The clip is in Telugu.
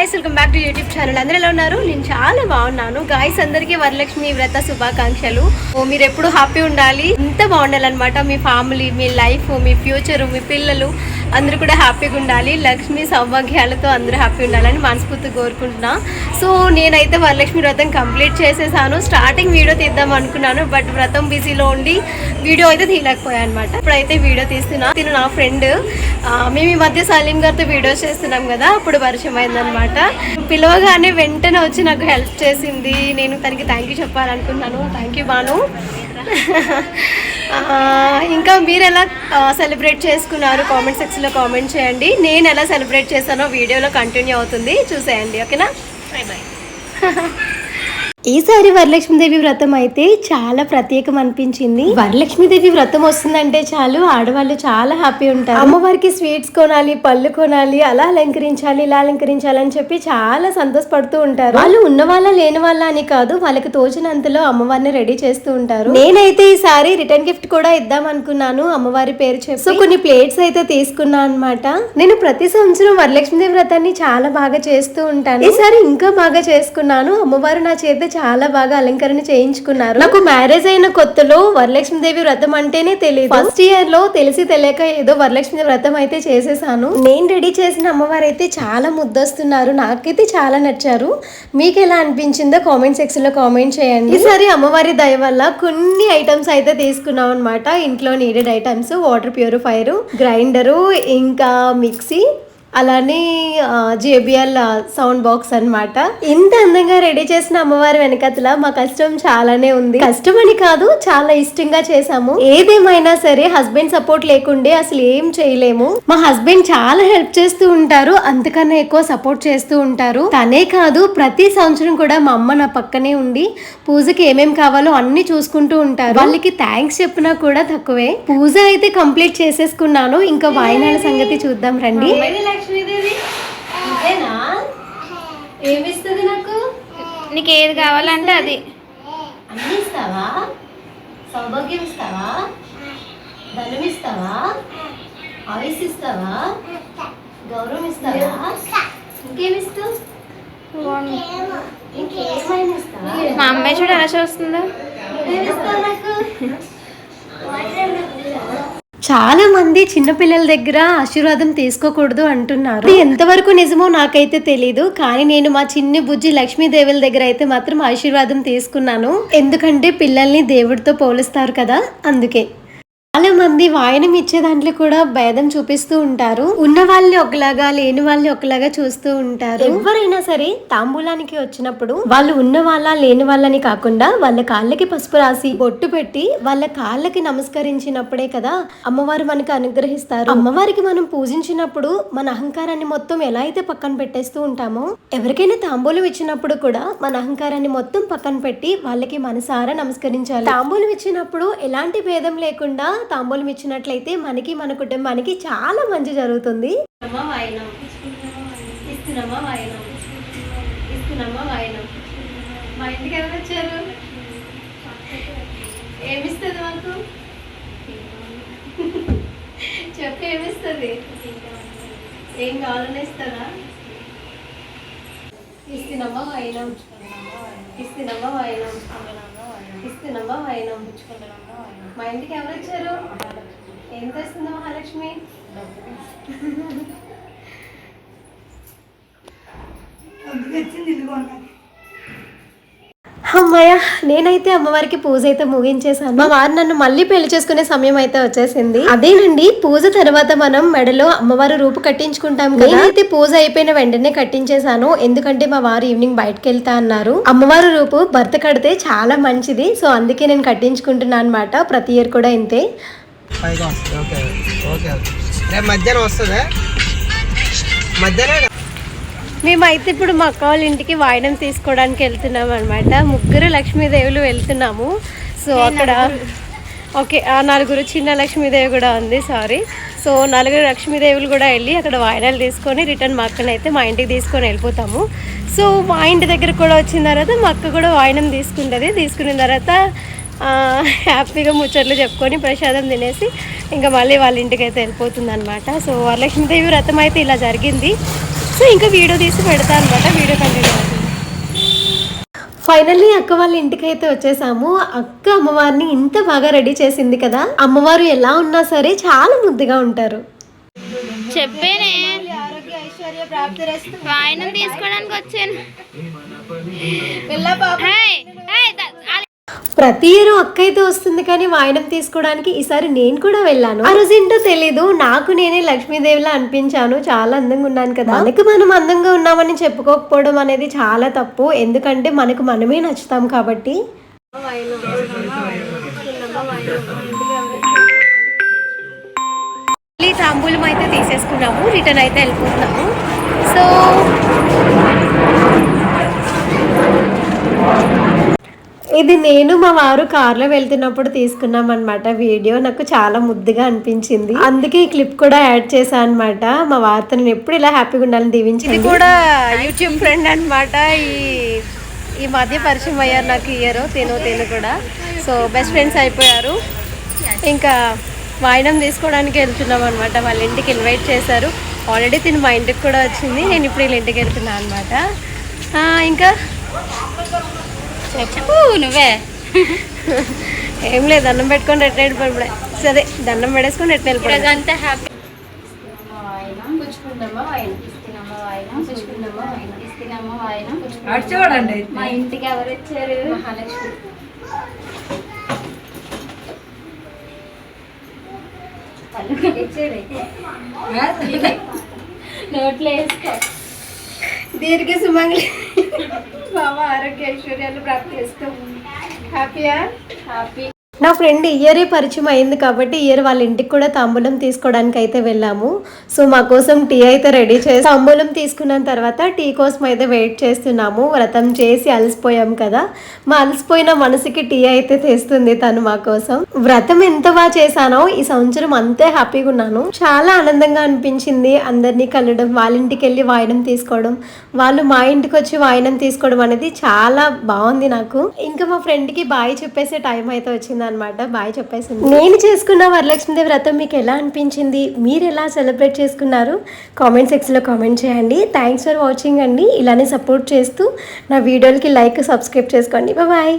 Guys welcome back to YouTube channel అందరూ ఎలా ఉన్నారు? నేను చాలా బాగున్నాను. గాయస్ అందరికీ వరలక్ష్మి వ్రత శుభాకాంక్షలు. ఓ మీరు ఎప్పుడు హ్యాపీ ఉండాలి? ఎంత బాగుండాలన్నమాట మీ ఫ్యామిలీ మీ లైఫ్ మీ ఫ్యూచర్ మీ పిల్లలు. అందరూ కూడా హ్యాపీగా ఉండాలి. లక్ష్మి సౌభాగ్యాలతో అందరూ హ్యాపీ ఉండాలని మనస్ఫూర్తిగా కోరుకుంటున్నా. సో నేనైతే వరలక్ష్మి వ్రతం కంప్లీట్ చేసేసాను. స్టార్టింగ్ వీడియో తీద్దాం అనుకున్నాను బట్ వ్రతం బిజీలో ఉండి వీడియో అయితే తీయలేకపోయా అనమాట ఇప్పుడైతే వీడియో తీస్తున్నా. తిను నా ఫ్రెండ్. మేము ఈ మధ్య సలీం గారితో వీడియోస్ చేస్తున్నాం కదా అప్పుడు పరిచయం అయిందనమాట పిలవగానే వెంటనే వచ్చి నాకు హెల్ప్ చేసింది. నేను తనకి థ్యాంక్ యూ చెప్పాలనుకున్నాను. Thank you Banu. ఇంకా మీరు ఎలా సెలబ్రేట్ చేసుకున్నారు? కామెంట్ సెక్షన్లో కామెంట్ చేయండి. నేను ఎలా సెలబ్రేట్ చేశానో వీడియోలో కంటిన్యూ అవుతుంది. చూసేయండి ఓకేనా? బై బాయ్ ఈసారి వరలక్ష్మీదేవి వ్రతం అయితే చాలా ప్రత్యేకం అనిపించింది. వరలక్ష్మీదేవి వ్రతం వస్తుందంటే చాలు ఆడవాళ్ళు చాలా హ్యాపీ ఉంటారు. అమ్మవారికి స్వీట్స్ కొనాలి పళ్ళు కొనాలి అలా అలంకరించాలి ఇలా అలంకరించాలి అని చెప్పి చాలా సంతోషపడుతూ ఉంటారు. వాళ్ళు ఉన్న వాళ్ళ లేని వాళ్ళ అని కాదు వాళ్ళకి తోచినంతలో అమ్మవారిని రెడీ చేస్తూ ఉంటారు. నేనైతే ఈసారి రిటర్న్ గిఫ్ట్ కూడా ఇద్దాం అనుకున్నాను అమ్మవారి పేరు చెప్పి. సో కొన్ని ప్లేట్స్ అయితే తీసుకున్నా అనమాట నేను ప్రతి సంవత్సరం వరలక్ష్మీదేవి వ్రతాన్ని చాలా బాగా చేస్తూ ఉంటాను. ఈసారి ఇంకా బాగా చేసుకున్నాను అమ్మవారు నా చేత చాలా బాగా అలంకరణ చేయించుకున్నారు. నాకు మ్యారేజ్ అయిన కొత్తలో వరలక్ష్మీదేవి వ్రతం అంటేనే తెలియదు ఫస్ట్ ఇయర్లో తెలిసి తెలియక ఏదో వరలక్ష్మి వ్రతం అయితే చేసేసాను. నేను రెడీ చేసిన అమ్మవారు అయితే చాలా ముద్దొస్తున్నారు. నాకైతే చాలా నచ్చారు. మీకు ఎలా అనిపించిందో కామెంట్ సెక్షన్లో కామెంట్ చేయండి. ఈసారి అమ్మవారి దయ వల్ల కొన్ని ఐటమ్స్ అయితే తీసుకున్నాం అనమాట ఇంట్లో needed items water purifier grinder ఇంకా మిక్సీ అలానే జేబిఎల్ సౌండ్ బాక్స్ అన్నమాట. ఇంత అందంగా రెడీ చేసిన అమ్మవారి వెనకతల మా కష్టం చాలానే ఉంది. కష్టం అని కాదు చాలా ఇష్టంగా చేసాము ఏదేమైనా సరే హస్బెండ్ సపోర్ట్ లేకుండే అసలు ఏం చేయలేము. మా హస్బెండ్ చాలా హెల్ప్ చేస్తూ ఉంటారు అంతకన్నా ఎక్కువ సపోర్ట్ చేస్తూ ఉంటారు. తనే కాదు ప్రతి సంవత్సరం కూడా మా అమ్మ నా పక్కనే ఉండి పూజకి ఏమేం కావాలో అన్ని చూసుకుంటూ ఉంటారు. వాళ్ళకి థ్యాంక్స్ చెప్పినా కూడా తక్కువే. పూజ అయితే కంప్లీట్ చేసేసుకున్నాను ఇంకా వాయినాల సంగతి చూద్దాం రండి. లక్ష్మీదేవి ఇదేనా ఏమిస్తుంది నాకు? నీకు ఏది కావాలంటే అది. అన్ని ఇస్తావా? సౌభాగ్యం ఇస్తావా? ధనం ఇస్తావా? ఆయుస్ ఇస్తావా? గౌరవం ఇస్తావా? ఇంకేమిస్తావు మా అమ్మాయి చూడు ఎలా చూస్తుందో. ఏమిస్తావు నాకు? చాలా మంది చిన్నపిల్లల దగ్గర ఆశీర్వాదం తీసుకోకూడదు అంటున్నారు. ఎంతవరకు నిజమో నాకైతే తెలీదు కానీ నేను మా చిన్ని బుజ్జి లక్ష్మీదేవుల దగ్గర అయితే మాత్రం ఆశీర్వాదం తీసుకున్నాను. ఎందుకంటే పిల్లల్ని దేవుడితో పోలుస్తారు కదా అందుకే. చాలా మంది వాయనం ఇచ్చే దాంట్లో కూడా భేదం చూపిస్తూ ఉంటారు. ఉన్న వాళ్ళని ఒకలాగా లేని వాళ్ళని ఒకలాగా చూస్తూ ఉంటారు. ఎవరైనా సరే తాంబూలానికి వచ్చినప్పుడు వాళ్ళు ఉన్న వాళ్ళ లేని వాళ్ళని కాకుండా వాళ్ళ కాళ్ళకి పసుపు రాసి బొట్టు పెట్టి వాళ్ళ కాళ్ళకి నమస్కరించినప్పుడే కదా అమ్మవారు మనకు అనుగ్రహిస్తారు. అమ్మవారికి మనం పూజించినప్పుడు మన అహంకారాన్ని మొత్తం ఎలా అయితే పక్కన పెట్టేస్తూ ఉంటామో ఎవరికైనా తాంబూలం ఇచ్చినప్పుడు కూడా మన అహంకారాన్ని మొత్తం పక్కన పెట్టి వాళ్ళకి మనసారా నమస్కరించాలి. తాంబూలం ఇచ్చినప్పుడు ఎలాంటి భేదం లేకుండా తాంబూలం ఇచ్చినట్లయితే మనకి మన కుటుంబానికి చాలా మంచి జరుగుతుంది. ఇస్తున్నామా మా ఇంటికి ఎవరు వచ్చారు? ఏమిస్తుంది మాకు? చెప్పు ఏమిస్తుంది? ఏం కావాలని ఇస్తారా? ఇస్తున్నామా వాయనం? ఇస్తున్నామా వాయనం? ఇస్తున్నామా వాయనం? మా ఇంటికి ఎవరు వచ్చారు? ఏం తెస్తుంది మహాలక్ష్మి? అమ్మయ్య నేనైతే అమ్మవారికి పూజ అయితే ముగించేశాను. మా వారు నన్ను మళ్ళీ పెళ్ళి చేసుకునే సమయం అయితే వచ్చేసింది. అదేనండి పూజ తర్వాత మనం మెడలో అమ్మవారు రూపు కట్టించుకుంటాం కదా. నేనైతే పూజ అయిపోయిన వెంటనే కట్టించేశాను. ఎందుకంటే మా వారు ఈవినింగ్ బయటకు వెళ్తా అన్నారు. అమ్మవారు రూపు భర్త కడితే చాలా మంచిది. సో అందుకే నేను కట్టించుకుంటున్నాను అనమాట ప్రతి ఇయర్ కూడా ఇంతే. మధ్యాహ్నం వస్తుందా? మధ్యాహ్నం మేమైతే ఇప్పుడు మా అక్క వాళ్ళ ఇంటికి వాయనం తీసుకోవడానికి వెళ్తున్నాం అనమాట ముగ్గురు లక్ష్మీదేవులు వెళ్తున్నాము. సో అక్కడ ఓకే ఆ నలుగురు చిన్న లక్ష్మీదేవి కూడా ఉంది సారీ. సో నలుగురు లక్ష్మీదేవులు కూడా వెళ్ళి అక్కడ వాయనాలు తీసుకొని రిటర్న్ మా అక్కని అయితే మా ఇంటికి తీసుకొని వెళ్ళిపోతాము. సో మా ఇంటి దగ్గర కూడా వచ్చిన తర్వాత మా అక్క కూడా వాయనం తీసుకుంటుంది. తీసుకున్న తర్వాత హ్యాపీగా ముచ్చట్లు చెప్పుకొని ప్రసాదం తినేసి ఇంకా మళ్ళీ వాళ్ళ ఇంటికి అయితే వెళ్ళిపోతుంది అనమాట సో వరలక్ష్మీదేవి వ్రతం అయితే ఇలా జరిగింది. సో ఇంకా వీడియో తీసి పెడతా అనమాట వీడియో కంటిన్యూ ఫైనల్లీ అక్క వాళ్ళ ఇంటికి అయితే వచ్చేసాము. అక్క అమ్మవారిని ఇంత బాగా రెడీ చేసింది కదా అమ్మవారు ఎలా ఉన్నా సరే చాలా ముద్దుగా ఉంటారు. చెప్పేనే. తీసుకోవడానికి వచ్చాను. ప్రతి ఇయర్ అక్క అయితే వస్తుంది కానీ వాయనం తీసుకోవడానికి ఈసారి నేను కూడా వెళ్ళాను. ఆ రోజు ఏంటో తెలీదు. నాకు నేనే లక్ష్మీదేవిలా అనిపించాను. చాలా అందంగా ఉన్నాను కదా. మనకు మనం అందంగా ఉన్నామని చెప్పుకోకపోవడం అనేది చాలా తప్పు. ఎందుకంటే మనకు మనమే నచ్చుతాం కాబట్టి. మళ్ళీ తాంబూలం అయితే తీసేసుకున్నాము. రిటర్న్ అయితే వెళ్ళిపోతున్నాము. సో ఇది నేను మా వారు కార్లో వెళ్తున్నప్పుడు తీసుకున్నాం అనమాట వీడియో. నాకు చాలా ముద్దుగా అనిపించింది. అందుకే ఈ క్లిప్ కూడా యాడ్ చేశాను అనమాట మా వారితో నేను ఎప్పుడు ఇలా హ్యాపీగా ఉండాలని దీవించింది ఇది కూడా యూట్యూబ్ ఫ్రెండ్ అనమాట ఈ ఈ మధ్య పరిచయం అయ్యారు నాకు ఇయర్ తిను తిను కూడా. సో బెస్ట్ ఫ్రెండ్స్ అయిపోయారు. ఇంకా వాయినం తీసుకోవడానికి వెళ్తున్నాం అనమాట వాళ్ళ ఇంటికి ఇన్వైట్ చేశారు. ఆల్రెడీ తిని మా ఇంటికి కూడా వచ్చింది. నేను ఇప్పుడు వీళ్ళ ఇంటికి వెళ్తున్నాను అనమాట ఇంకా? చెప్పు నువ్వే. ఏం లేదు దండం పెట్టుకొని ఎట్లా వెళ్ళిపోయి సరే దండం పెడేసుకొని ఎట్లా వెళ్ళిపోయి హ్యాపీ. చూడండి మా ఇంటికి ఎవరు వచ్చారు. నోట్లో వేసుకో. దీర్ఘ సుమంగళి బాబా ఆరోగ్య ఐశ్వర్యాలు ప్రాప్తి చేస్తాం హ్యాపీయా హ్యాపీ నా ఫ్రెండ్ ఇయరే పరిచయం అయింది కాబట్టి ఇయర్ వాళ్ళ ఇంటికి కూడా తాంబూలం తీసుకోవడానికి అయితే వెళ్ళాము. సో మా కోసం టీ అయితే రెడీ చేసి తాంబూలం తీసుకున్న తర్వాత టీ కోసం అయితే వెయిట్ చేస్తున్నాము. వ్రతం చేసి అలసిపోయాం కదా. మా అలసిపోయిన మనసుకి టీ అయితే తెస్తుంది తను మా కోసం. వ్రతం ఎంత బాగా చేశానో ఈ సంవత్సరం అంతే హ్యాపీగా ఉన్నాను. చాలా ఆనందంగా అనిపించింది అందరినీ కలడం వాళ్ళ ఇంటికి వెళ్ళి వాయినం తీసుకోవడం వాళ్ళు మా ఇంటికి వచ్చి వాయినం తీసుకోవడం అనేది చాలా బాగుంది నాకు. ఇంకా మా ఫ్రెండ్కి బాయ్ చెప్పేసే టైం అయితే వచ్చింది అనమాట బాయ్ చెప్పేసింది. నేను చేసుకున్న వరలక్ష్మీదేవి వ్రతం మీకు ఎలా అనిపించింది? మీరు ఎలా సెలబ్రేట్ చేసుకున్నారు? కామెంట్ సెక్షన్లో కామెంట్ చేయండి. థ్యాంక్స్ ఫర్ వాచింగ్ అండి. ఇలానే సపోర్ట్ చేస్తూ నా వీడియోలకి లైక్ సబ్స్క్రైబ్ చేసుకోండి. బాయ్